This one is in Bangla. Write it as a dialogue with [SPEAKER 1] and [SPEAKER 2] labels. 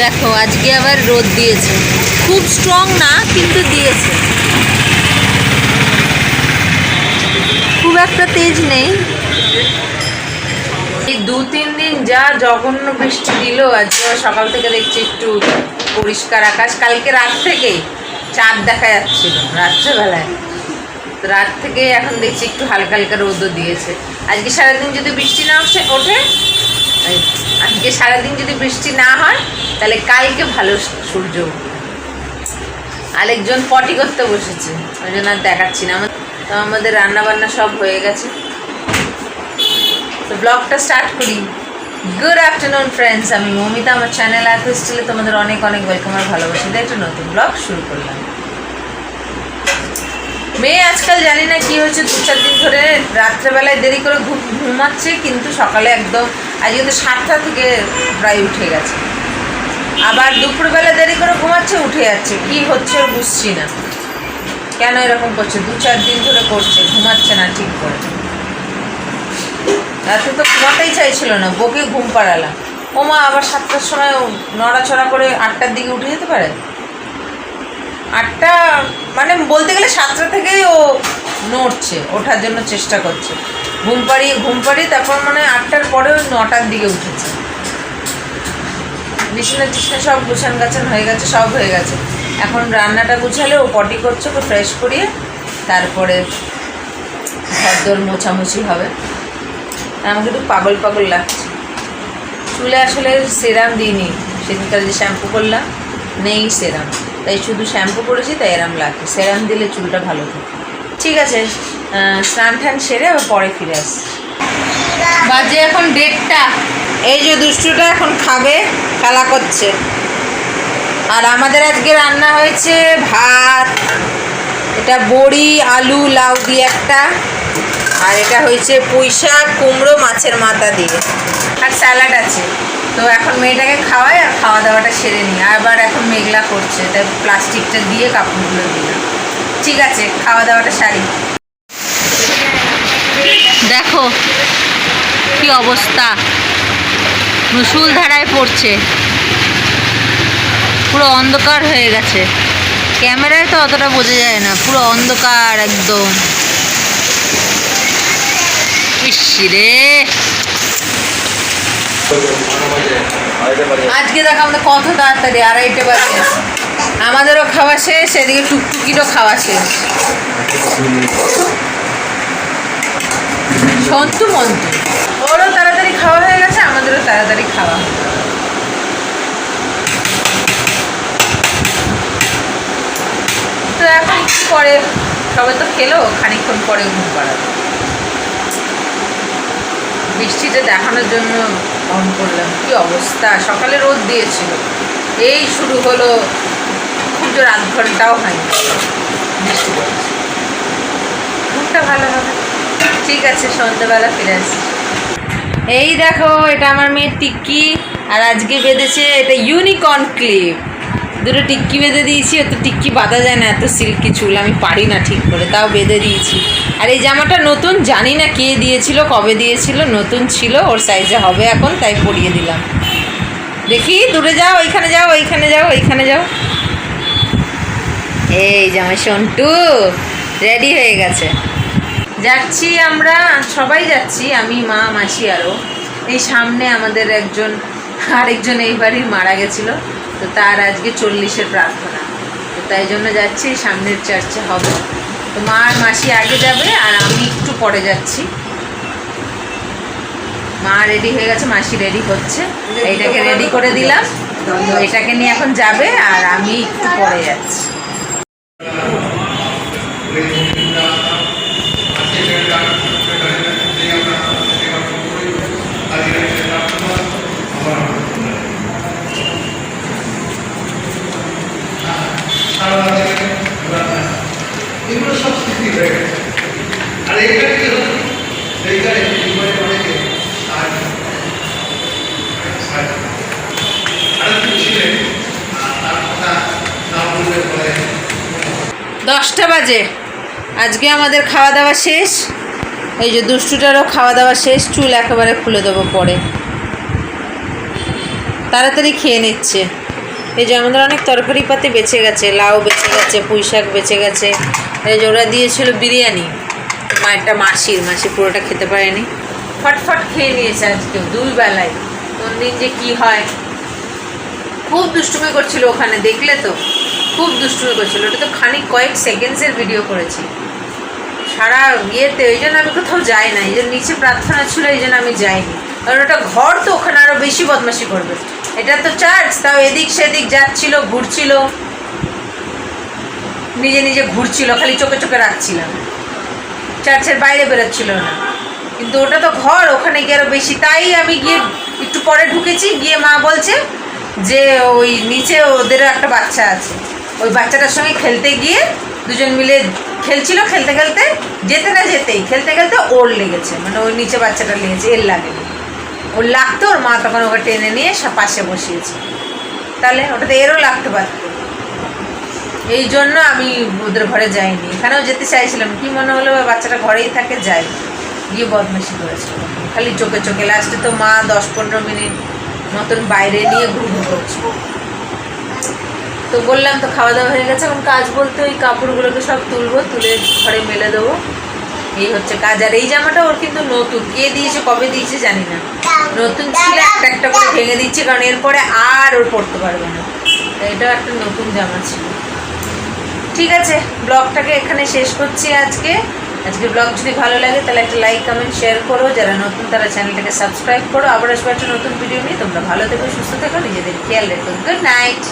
[SPEAKER 1] দেখো, আজকে আবার রোদ দিয়েছে। খুব স্ট্রং না, কিন্তু দিয়েছে। খুব একটা তেজ নেই। এই দু, তিন দিন যা জঘন্য বৃষ্টি দিল, আজকে সকাল থেকে দেখছি একটু পরিষ্কার আকাশ। কালকে রাত থেকেই চাঁদ দেখা যাচ্ছিল, রাত্রেবেলায়। রাত থেকে এখন দেখছি একটু হালকা হালকা রোদও দিয়েছে। আজকে সারাদিন যদি বৃষ্টি না ওঠে? আজকে সারাদিন যদি বৃষ্টি না হয়, তাহলে কালকে ভালো সূর্য উঠবে। আরেকজন পটি করতে বসেছে, ওই জন্য আর দেখাচ্ছি না। তো আমাদের রান্না বান্না সব হয়ে গেছে। তো ব্লগটা স্টার্ট করি। গুড আফটারনুন ফ্রেন্ডস আমি মমিতা, আমার চ্যানেল আর ক্রিস্টালে তোমাদের অনেক অনেক ওয়েলকাম আর ভালোবাসি। দিয়ে একটা নতুন ব্লগ শুরু করলাম। মেয়ে আজকাল জানি না কি হয়েছে, দু চার দিন ধরে রাত্রেবেলায় দেরি করে ঘুম- ঘুমাচ্ছে, কিন্তু সকালে একদম, আজকে তো সাতটা থেকে প্রায় উঠে গেছে। আবার দুপুরবেলা দেরি করে ঘুমাচ্ছে, উঠে যাচ্ছে। কি হচ্ছে বুঝছি না। কেন এরকম করছে? দু চার দিন ধরে করছে, ঘুমাচ্ছে না ঠিক করে। রাতে তো ঘুমাতেই চাইছিল না, বকে ঘুম পাড়ালাম। ও মা আবার সাতটার সময় নড়াচড়া করে আটটার দিকে উঠে যেতে পারে? আটটা মানে বলতে গেলে সাতটা থেকেই ও নড়ছে, ওঠার জন্য চেষ্টা করছে। ঘুম পাড়িয়ে ঘুম পাড়িয়ে তারপর মানে আটটার পরে ওই নটার দিকে উঠেছে। বিছানা টিছনা সব গুছান গাছান হয়ে গেছে, সব হয়ে গেছে। এখন রান্নাটা গুছালে ও পটি করছে, ওকে ফ্রেশ করিয়ে তারপরে ঘরদোর মোছামুছি হবে। আমাকে একটু পাগল পাগল লাগছে। চুলে আসলে সেরাম দিইনি, সেদিনকার যে শ্যাম্পু করলাম, নেই সেরাম। তাই শুধু শ্যাম্পু করেছি তাই এরম লাগছে। সেরাম দিলে চুলটা ভালো থাকে। ঠিক আছে স্নান ঠান সেরে আবার পরে ফিরে আসছি। বাজে এখন ডেটটা এই যে দুষ্টুটা এখন খাবে খেলা করছে। আর আমাদের আজকে রান্না হয়েছে ভাত। এটা বড়ি আলু লাউ দিয়ে একটা। আর এটা হয়েছে পুঁই শাক কুমড়ো মাছের মাথা দিয়ে। আর স্যালাড আছে। তো এখন মেয়েটাকে খাওয়াই আর খাওয়া দাওয়াটা সেরে নিই। আবার এখন মেঘলা করছে, তাই প্লাস্টিকটা দিয়ে কাপড়গুলো দিলাম ঠিক আছে খাওয়া দাওয়াটা সারি। দেখো কি অবস্থা। মুসুল ধারায় পড়ছে। পুরো অন্ধকার হয়ে গেছে। ক্যামেরায় তো অতটা বোঝা যায় না, পুরো অন্ধকার একদম। ইস রে! আজকে দেখো আমাদের কত তাড়াতাড়ি আড়াইটে বাজে। আমাদেরও খাওয়া শেষ, এদিকে টুকটুকিরও খাওয়া শেষ। সন্তু মন্তু। ওরও তাড়াতাড়ি খাওয়া হয়ে গেছে, আমাদেরও তাড়াতাড়ি খাওয়া। তো এখন একটু পরে সবে তো খেলো, খানিকক্ষণ পরে ঘুম পাড়াবে বৃষ্টিটা দেখানোর জন্য অন করলাম। কি অবস্থা? সকালে রোদ দিয়েছিল। এই শুরু হলো। খুব জোর আধ ঘন্টাও হয়নি। বৃষ্টি পড়েছে। ঘুমটা ভালো হবে। ঠিক আছে সন্ধ্যেবেলা ফিরে আসছি এই দেখো এটা আমার মেয়ের টিক্কি। আর আজকে বেঁধেছে এটা ইউনিকর্ন ক্লিপ। দুটো টিক্কি বেঁধে দিয়েছি এত টিক্কি বাঁধা যায় না, এত সিল্কি চুল, আমি পারি না ঠিক করে, তাও বেঁধে দিয়েছি। আর এই জামাটা নতুন, জানি না কে দিয়েছিল, কবে দিয়েছিল, নতুন ছিল, ওর সাইজে হবে এখন, তাই পরিয়ে দিলাম। দেখি, দূরে যাও, ওইখানে যাও ওইখানে যাও ওইখানে যাও। এই জামাই সন্টু রেডি হয়ে গেছে। যাচ্ছি আমরা, সবাই যাচ্ছি, আমি, মা, মাসি আরও এই সামনে আমাদের একজন, আরেকজন এই বাড়ির মারা গেছিল। তো তার আজকে চল্লিশের প্রার্থনা। তো তাই জন্য যাচ্ছি, সামনের চার্চে হবে। তো মা আর মাসি আগে যাবে আর আমি একটু পরে যাচ্ছি। মা রেডি হয়ে গেছে, মাসি রেডি হচ্ছে। এইটাকে রেডি করে দিলাম। এটাকে নিয়ে এখন যাবে আর আমি একটু পরে যাচ্ছি
[SPEAKER 2] সব স্মৃতি হয়ে গেছে আর এইখানে কি হতো এইখানে জীবনে অনেকে সাহায্য সাহায্য আরেকটু ছিলেন আর তার কথা না বললে পরে
[SPEAKER 1] দশটা বাজে। আজকে আমাদের খাওয়া দাওয়া শেষ। এই যে দুষ্টুটারও খাওয়া দাওয়া শেষ, চুল একেবারে খুলে দেবো পরে। তাড়াতাড়ি খেয়ে নিচ্ছে। এই যে আমাদের অনেক তরকারি পাতি বেঁচে গেছে, লাউ বেঁচে গেছে, পুঁই শাক বেঁচে গেছে। এই যে ওরা দিয়েছিল বিরিয়ানি। মায়েরটা মাসির, মাসি পুরোটা খেতে পারেনি। ফটফট খেয়ে নিয়েছে আজকে দুই বেলায় কোন দিন যে কি হয়। খুব দুষ্টুমি করছিল ওখানে, দেখলে তো? খুব দুষ্টুমি করছিল। ওটা তো খানিক কয়েক সেকেন্ডসের ভিডিও করেছি। সারা ইয়েতে, ওই জন্য আমি কোথাও যাই না, এই জন্য নিচে প্রার্থনা ছিল, এই জন্য আমি যাইনি। কারণ ওটা ঘর তো, ওখানে আরও বেশি বদমাশি করবে। এটা তো চার্চ তাও এদিক সেদিক যাচ্ছিল, ঘুরছিল। নিজে নিজে ঘুরছিল, খালি চোখে চোখে রাখছিলাম। চার্চের বাইরে বেরোচ্ছিল না। কিন্তু ওটা তো ঘর, ওখানে গিয়ে আরও বেশি। তাই আমি গিয়ে একটু পরে ঢুকেছি, গিয়ে মা বলছে যে, ওই নিচে ওদেরও একটা বাচ্চা আছে। ওই বাচ্চাটার সঙ্গে খেলতে গিয়ে দুজন মিলে খেলছিল, খেলতে খেলতে, যেতে না যেতেই, খেলতে খেলতে ওর লেগেছে মানে ওই নিচে বাচ্চাটা লেগেছে, এর লাগেনি। ওর লাগতো, ওর মা তখন ওকে টেনে নিয়ে পাশে বসিয়েছে। তাহলে ওটাতে এরও লাগতে পারত এই জন্য আমি ওদের ঘরে যাইনি। এখানেও যেতে চাইছিলাম, কি মনে হলো বাচ্চাটা ঘরেই থাকে, যাই। গিয়ে বদমাশি করেছে খালি চোখে চোখে লাস্টে তো মা দশ পনেরো মিনিট মতন বাইরে নিয়ে ঘুরঘু করছে তো বললাম তো খাওয়া দাওয়া হয়ে গেছে, এখন কাজ বলতে ওই কাপড়গুলোকে সব তুলবো, তুলে ঘরে মেলে দেবো। এই হচ্ছে কাজ। আর এই জামাটা ওর কিন্তু নতুন। কে দিয়েছে, কবে দিয়েছে জানি না। নতুন ছিল, একটা একটা করে ভেঙে দিচ্ছে, কারণ এরপরে আর ওর পড়তে পারবে না। এটাও একটা নতুন জামা ছিল। ঠিক আছে, ব্লগটাকে এখানে শেষ করছি আজকে। আজকে ব্লগ যদি ভালো লাগে, তাহলে একটা লাইক কমেন্ট শেয়ার করো। যারা নতুন, তারা চ্যানেলটাকে সাবস্ক্রাইব করো। আবার আসবে একটা নতুন ভিডিও নিয়ে। তোমরা ভালো থেকো, সুস্থ থেকো, নিজেদের খেয়াল রেখো। Good night